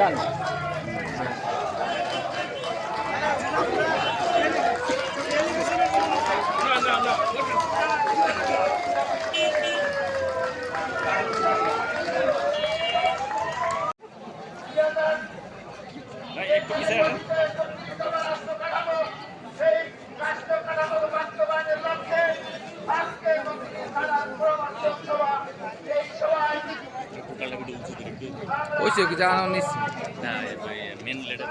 কই ভাই সে কি জানানো নিশ্চয় মেন লেটা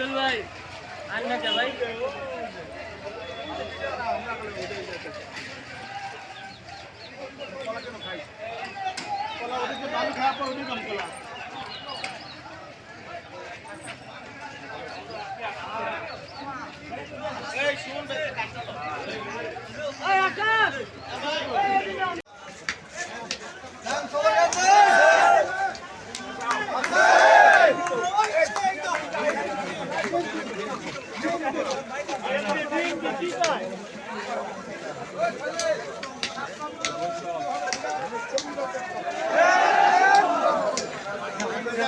এই চল ভাই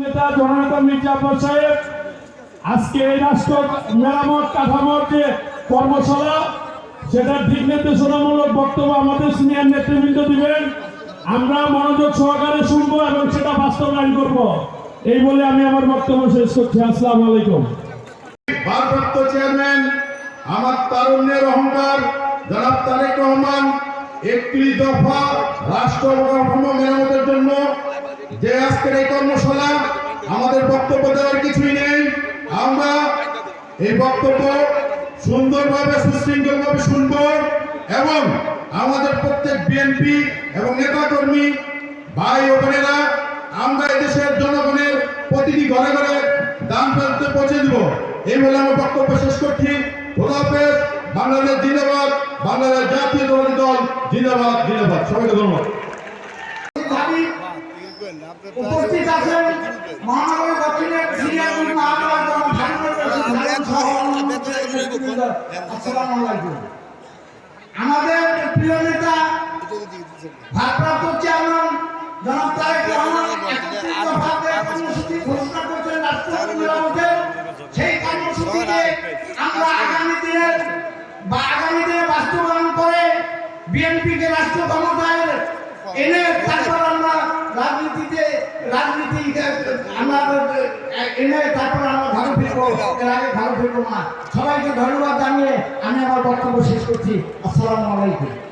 নেতা জননেতা মির্জা আব্বাস সাহেব, আজকে রাষ্ট্র মেরামত কাঠামোর যে কর্মশালা, সেটার দিক নির্দেশনামূলক বক্তব্য আমাদের সিনিয়র নেতৃবৃন্দ দিবেন। আমরা মনোযোগ সহকারে শুনব এবং সেটা বাস্তবায়ন করব। এই বলে আমি আমার বক্তব্য শেষ করছি। আসসালামু আলাইকুম। ভারপ্রাপ্ত চেয়ারম্যান আমার তারুণ্যের অহংকার, জনাব তারেক রহমান, একটি দফা রাষ্ট্র মেরামতের জন্য যে আজকের এই কর্মশালা, আমাদের বক্তব্য দেওয়ার কিছুই নেই। আমরা এই বক্তব্য সুন্দরভাবে, সুশৃঙ্খলভাবে শুনব এবং আমাদের প্রত্যেক বিএনপি এবং নেতাকর্মী ভাই ও বোনেরা আমরা এদেশের জনগণের প্রতিটি ঘরে ঘরে দান ফেলতে পৌঁছে দিব। এই বলে আমার বক্তব্য শেষ করছি। খোদা হাফেজ। বাংলাদেশ জিন্দাবাদ। বাংলাদেশ জাতীয় দল দল। জিন্দাবাদ জিন্দাবাদ। সবাইকে ধন্যবাদ। উপস্থিত আছেন মহানগর দক্ষিণের সিনিয়র নেতৃবৃন্দ, আসসালামু আলাইকুম। আমাদের প্রিয় নেতা, ভারপ্রাপ্ত চেয়ারম্যান জনাব তারেক রহমান একত্রিশ দফাতে কর্মসূচি ঘোষণা করেছেন রাষ্ট্রপতি মেরামতের সেই কর্মসূচিকে বাস্তবায়ন করে বিএনপিকে রাষ্ট্র ক্ষমতায় এনে তারপর আমরা রাজনীতিতে, রাজনীতি আমরা এনে তারপর আমরা ভালো ফিরবো, এর আগে ভালো ফিরবো না। সবাইকে ধন্যবাদ জানিয়ে আমি আমার বক্তব্য শেষ করছি। আসসালামু আলাইকুম।